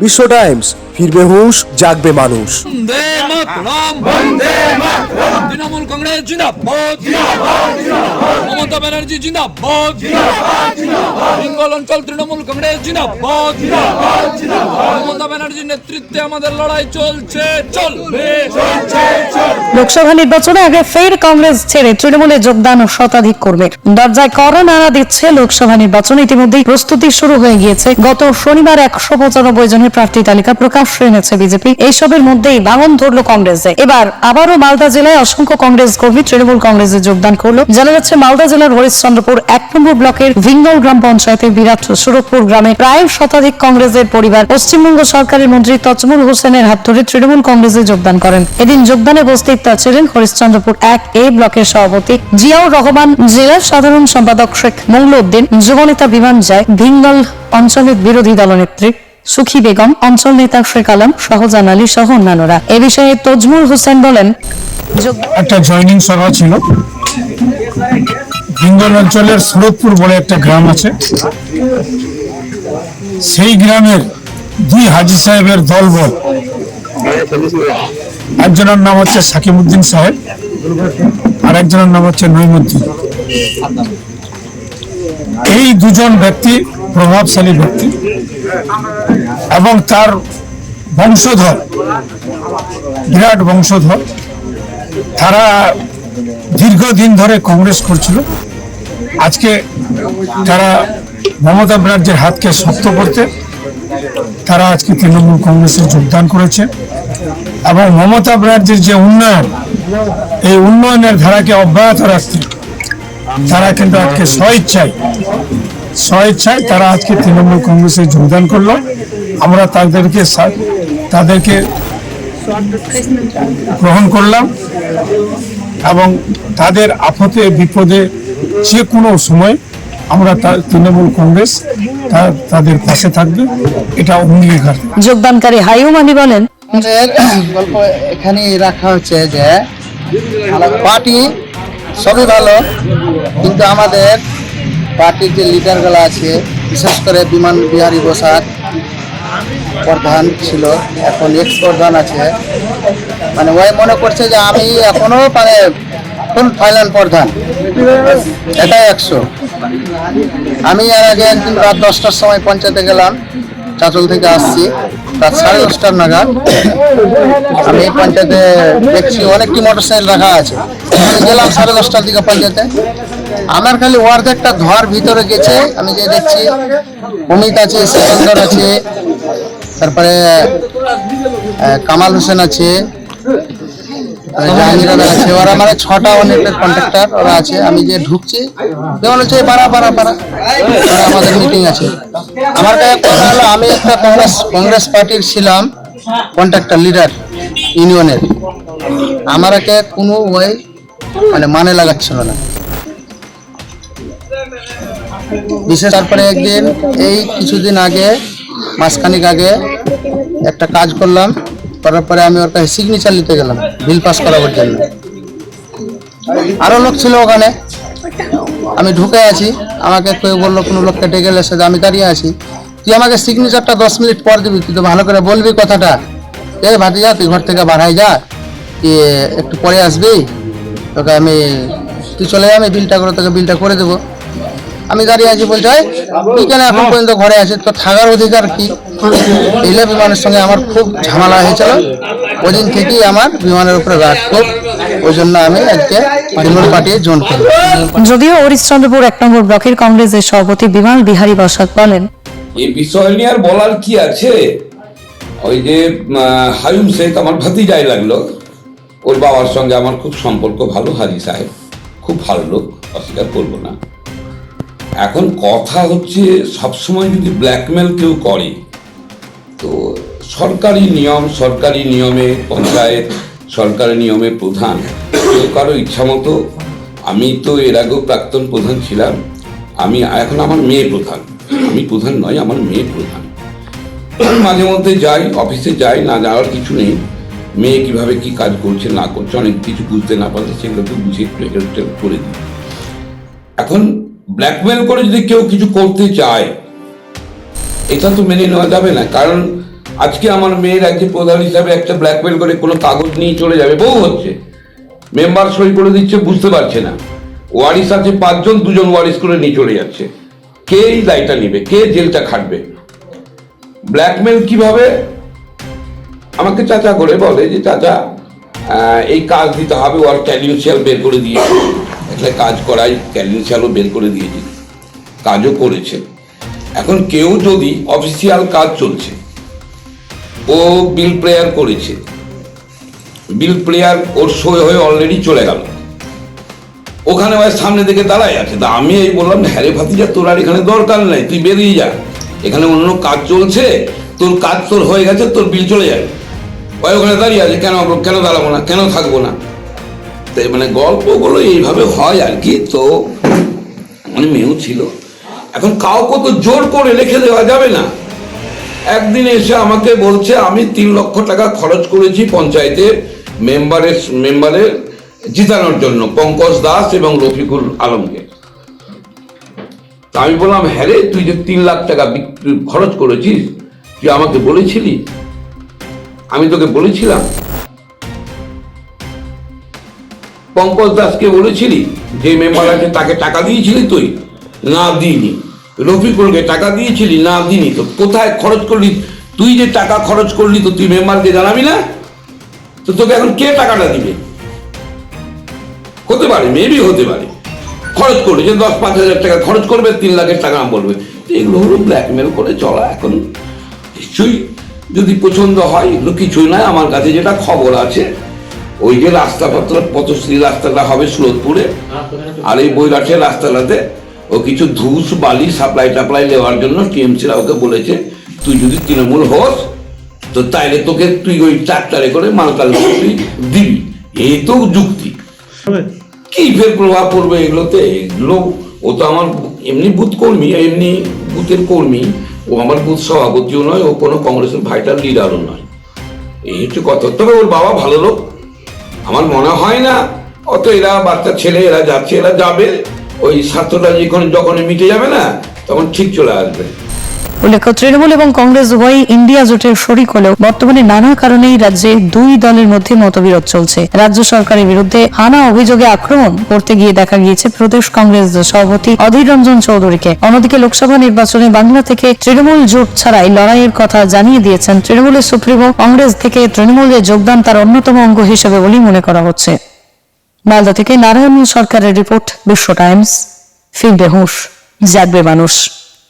বিশ্ব টাইমস ফিরবে হুঁশ জাগবে মানুষ। তৃণমূল কংগ্রেস জিন্দাবাদ। মমতা ব্যানার্জি জিন্দাবাদ। বেঙ্গল অঞ্চল তৃণমূল কংগ্রেস জিন্দাবাদ। মমতা ব্যানার্জির নেতৃত্বে আমাদের লড়াই চলছে চলবে। লোকসভা নির্বাচনে আগে ফের কংগ্রেস ছেড়ে তৃণমূলে যোগদান শতাধিক কর্মীর দরজায় কড়া নাড়া দিচ্ছে লোকসভা নির্বাচন। ইতিমধ্যেই প্রস্তুতি শুরু হয়ে গিয়েছে। গত শনিবার একশো পঁচানব্বই জনের প্রার্থী তালিকা প্রকাশ্যে এনেছে বিজেপি। এইসবের মধ্যেই বাগন ধরল কংগ্রেসে। এবার আবারও মালদা জেলায় অসংখ্য কংগ্রেস কর্মী তৃণমূল কংগ্রেসে যোগদান করল। জানা যাচ্ছে মালদা জেলার হরিশ্চন্দ্রপুর এক নম্বর ব্লকের ভিঙ্গল গ্রাম পঞ্চায়েতের বিরাট সুরতপুর গ্রামে প্রায় শতাধিক কংগ্রেসের পরিবার পশ্চিমবঙ্গ সরকারের মন্ত্রী তজমুল হোসেনের হাত ধরে তৃণমূল কংগ্রেসে যোগদান করেন। এদিন যোগদানে উপস্থিত ছিলেন হরিশ্চন্দ্রপুর এক এ ব্লকের সভাপতি জিয়াউর রহমান, জেলার সাধারণ সম্পাদক শেখ মৌলউদ্দিন, যুবনেতা বিমান যায়, ভিঙ্গল অঞ্চলের বিরোধী দলনেত্রী সুখী বেগম, অঞ্চল নেতা শেখ আলম শাহজান আলী সহ অন্যান্যরা। এ বিষয়ে তজমুল হোসেন বলেন একটা জয়নিং সভা ছিল। হিঙ্গল অঞ্চলের সুরতপুর বলে একটা গ্রাম আছে। সেই গ্রামের দুই হাজি সাহেবের দলবল। একজনের নাম হচ্ছে সাকিবউদ্দিন সাহেব, আর একজনের নাম হচ্ছে নইমুদ্দিন এই দুজন ব্যক্তি প্রভাবশালী ব্যক্তি। এবং তার বংশধর, বিরাট বংশধর, তারা দীর্ঘদিন ধরে কংগ্রেস করছিল। আজকে তারা মমতা ব্যানার্জির হাতকে শক্ত করতে তারা আজকে তৃণমূল কংগ্রেসে যোগদান করেছে এবং মমতা ব্যানার্জির যে উন্নয়ন, এই উন্নয়নের ধারাকে অব্যাহত রাখতে তারা কিন্তু আজকে স্বইচ্ছায় স্বইচ্ছায় তারা আজকে তৃণমূল কংগ্রেসে যোগদান করল। আমরা তাদেরকে তাদেরকে গ্রহণ করলাম এবং তাদের আপদে বিপদে যে কোনো সময় আমরা তৃণমূল কংগ্রেস তা- তাদের পাশে থাকবে। এটা অঙ্গীকার। যোগদানকারী হাইউম আলী বলেন আমাদের গল্প এখানে রাখা হচ্ছে যে পার্টি সবই ভালো কিন্তু আমাদের পার্টির যে লিডারগুলো আছে, বিশেষ করে বিমান বিহারী বসাক প্রধান ছিল, এখন এক্স প্রধান আছে। মানে ওই মনে করছে যে আমি এখনও মানে ফুল ফাইনাল প্রধান। এটাই একশো। আমি এর আগে একদিন রাত দশটার সময় পঞ্চায়েতে গেলাম, চাচল থেকে আসছি, রাত সাড়ে দশটার নাগাদ। আমি পঞ্চায়েতে দেখছি অনেকটি মোটরসাইকেল রাখা আছে। গেলাম সাড়ে দশটার দিকে পঞ্চায়েতে। আমার খালি অর্ধেকটা ঘর ভিতরে গেছে, আমি যে দেখছি, অমিত আছে সিকান্দর আছে, তারপরে কামাল হোসেন আছে ওরা মানে ছটা ওরা আছে, আমি ঢুকছি হচ্ছে মিটিং আছে। আমার আমি একটা কংগ্রেস কংগ্রেস পার্টির ছিলাম কন্ট্রাক্টর লিডার ইউনিয়নের আমারকে কোনো ওই মানে মানে লাগাচ্ছিল না। বিশেষ তারপরে একদিন এই কিছুদিন আগে, মাসখানিক আগে একটা কাজ করলাম, করার পরে আমি ওর কাছে সিগনেচার নিতে গেলাম বিল পাস করাবার জন্য। আরও লোক ছিল ওখানে। আমি ঢুকে আছি, আমাকে কেউ বলল, কোনো লোককে ডেকে এসে যে আমি দাঁড়িয়ে আছি। তুই আমাকে সিগনেচারটা দশ মিনিট পর দিবি, তুই তো ভালো করে বলবি কথাটা। এ ভাতি যা তুই ঘর থেকে বাড়াই যা তুই একটু পরে আসবি, তোকে আমি, তুই চলে যা, আমি বিলটা করে, তোকে বিলটা করে দেবো। আমি দাঁড়িয়ে আছি বলছে "এই, তুই কেন এখন পর্যন্ত ঘরে আছে তো থাকার অধিকার কি? এলে বিমানের সঙ্গে আমার খুব ঝামেলা হয়েছিল। ওই দিন থেকেই আমার বিমানের উপরে রাগ খুব। ওই জন্য আমি আজকে তৃণমূল পার্টি জোন করি। যদিও হরিশ্চন্দ্রপুর এক নম্বর ব্লকের কংগ্রেসের সভাপতি বিমান বিহারী বসাক বলেন এই বিষয় নিয়ে আর বলার কি আছে? ওই যে হায়ুম শেখ আমার ভাতিজাই লাগল। ওর বাবার সঙ্গে আমার খুব সম্পর্ক ভালো হাজি সাহেব। খুব ভালো লোক অস্বীকার করব না। এখন কথা হচ্ছে, সবসময় যদি ব্ল্যাকমেল কেউ করে, তো সরকারি নিয়ম, সরকারি নিয়মে পঞ্চায়েত, সরকারি নিয়মে প্রধান। কেউ কারও ইচ্ছা মতো, আমি তো এর আগেও প্রাক্তন প্রধান ছিলাম, আমি এখন আমার মেয়ে প্রধান। আমি প্রধান নয়, আমার মেয়ে প্রধান। মাঝে মধ্যে যাই, অফিসে যাই, না যাওয়ার কিছু নেই। মেয়ে কীভাবে কি কাজ করছে, না করছে, অনেক কিছু বুঝতে না পারলে সেগুলোকে হেল্প করে দিই। এখন ব্ল্যাকমেল করে যদি কেউ কিছু করতে চায়, এটা তো মেনে নেওয়া যাবে না। কারণ আজকে আমার মেয়ের একজন প্রধান হিসাবে একটা ব্ল্যাকমেল করে কোনো কাগজ নিয়ে চলে যাবে, বউ হচ্ছে। মেম্বার সই করে দিচ্ছে, বুঝতে পারছে না। ওয়ারিস আছে পাঁচজন, দুজন ওয়ারিস করে নিয়ে চলে যাচ্ছে। কে এই দায়টা নিবে? কে জেলটা খাটবে? ব্ল্যাকমেল কীভাবে? আমাকে চাচা করে বলে যে, চাচা এই কাজ দিতে হবে, ওর ক্যালিউশিয়াল বের করে দিয়েছি। একটা কাজ করাই ক্যালিউশিয়ালও বের করে দিয়েছি। কাজও করেছে। এখন কেউ যদি অফিসিয়াল কাজ চলছে, ও বিল প্রেয়ার করেছে। বিল প্লেয়ার ওর সই হয়ে অলরেডি চলে গেল। ওখানে ভাই সামনে দিকে দাঁড়াই আছে। তা আমি এই বললাম, হ্যারে ভাতিজা, তোর আর এখানে দরকার নেই, তুই বেরিয়ে যা। এখানে অন্য কাজ চলছে? তোর কাজ তোর হয়ে গেছে, তোর বিল চলে যাবে। ওই ওখানে দাঁড়িয়ে আছে, কেন কেন দাঁড়াবো না? কেন থাকব না? তাই মানে গল্পগুলো এইভাবে হয় আর কি, তো মানে মেয়েও ছিল। এখন কাউকে তো জোর করে রেখে দেওয়া যাবে না। একদিন এসে আমাকে বলছে, আমি তিন লক্ষ টাকা খরচ করেছি পঞ্চায়েতের মেম্বারের মেম্বারের জিতানোর জন্য, পঙ্কজ দাস এবং রফিকুল আলমকে। তা আমি বললাম হ্যাঁ রে, তুই যে তিন লাখ টাকা খরচ করেছিস, তুই আমাকে বলেছিলি? আমি তোকে বলেছিলাম পঙ্কজ দাসকে বলেছিলি, যে মেম্বার আছে তাকে টাকা দিয়েছিলি তুই? না দিইনি। রফিকুলকে টাকা দিয়েছিলি, না দিইনি। তো কোথায় খরচ করলি? তুই যে টাকা খরচ করলি তো তুই মেম্বারকে জানাবি না? তো তোকে এখন কে টাকাটা দিবে? হতে পারে মেবি হতে পারে। খরচ করবে যে দশ পাঁচ হাজার টাকা খরচ করবে, তিন লাখের টাকা বলবে। এগুলো হলো ব্ল্যাকমেল করে চলা এখন। নিশ্চয়ই যদি পছন্দ হয় এগুলো কিছুই নয়, আমার কাছে যেটা খবর আছে ওই যে রাস্তাপত্র পথশ্রী রাস্তাটা হবে সুরতপুরে। আর এই বৈরাটের রাস্তাটাতে ও কিছু ধূস বালি সাপ্লাই টাপ্লাই নেওয়ার জন্য টিএমসিরা ওকে বলেছে তুই যদি তৃণমূল হোস তো তাইলে তোকে তুই ওই ট্রাক্টারে করে মালকাল তুই দিবি। এই তো যুক্তি। কি ফের প্রভাব পড়বে এগুলোতে? এগুলো ও তো আমার এমনি বুথ কর্মী এমনি বুথের কর্মী। ও আমার বুথ সভাপতিও নয় ও কোনো কংগ্রেসের ভাইটাল লিডারও নয়। এই হচ্ছে কথা। তবে ওর বাবা ভালো লোক। আমার মনে হয় না। অত এরা বাচ্চা ছেলে, এরা যাচ্ছে, এরা যাবে। ওই স্বার্থটা যখন যখন মিটে যাবে না, তখন ঠিক চলে আসবে। উল্লেখ্য তৃণমূল এবং কংগ্রেস উভয়ই ইন্ডিয়া জোটের শরিক হলেও বর্তমানে নানা কারণেই রাজ্যে দুই দলের মধ্যে মতবিরোধ চলছে। রাজ্য সরকারের বিরুদ্ধে হানা অভিযোগে আক্রমণ করতে গিয়ে দেখা গিয়েছে প্রদেশ কংগ্রেস সভাপতি অধীর রঞ্জন চৌধুরীকে। অন্যদিকে লোকসভা নির্বাচনে বাংলা থেকে তৃণমূল জোট ছাড়াই লড়াইয়ের কথা জানিয়ে দিয়েছেন তৃণমূলের সুপ্রিমো। কংগ্রেস থেকে তৃণমূলের যোগদান তার অন্যতম অঙ্গ হিসেবে বলেই মনে করা হচ্ছে। মালদা থেকে নারায়ণ সরকারের রিপোর্ট, বিশ্ব টাইমস ফিরবে হুঁশ, জাগবে মানুষ।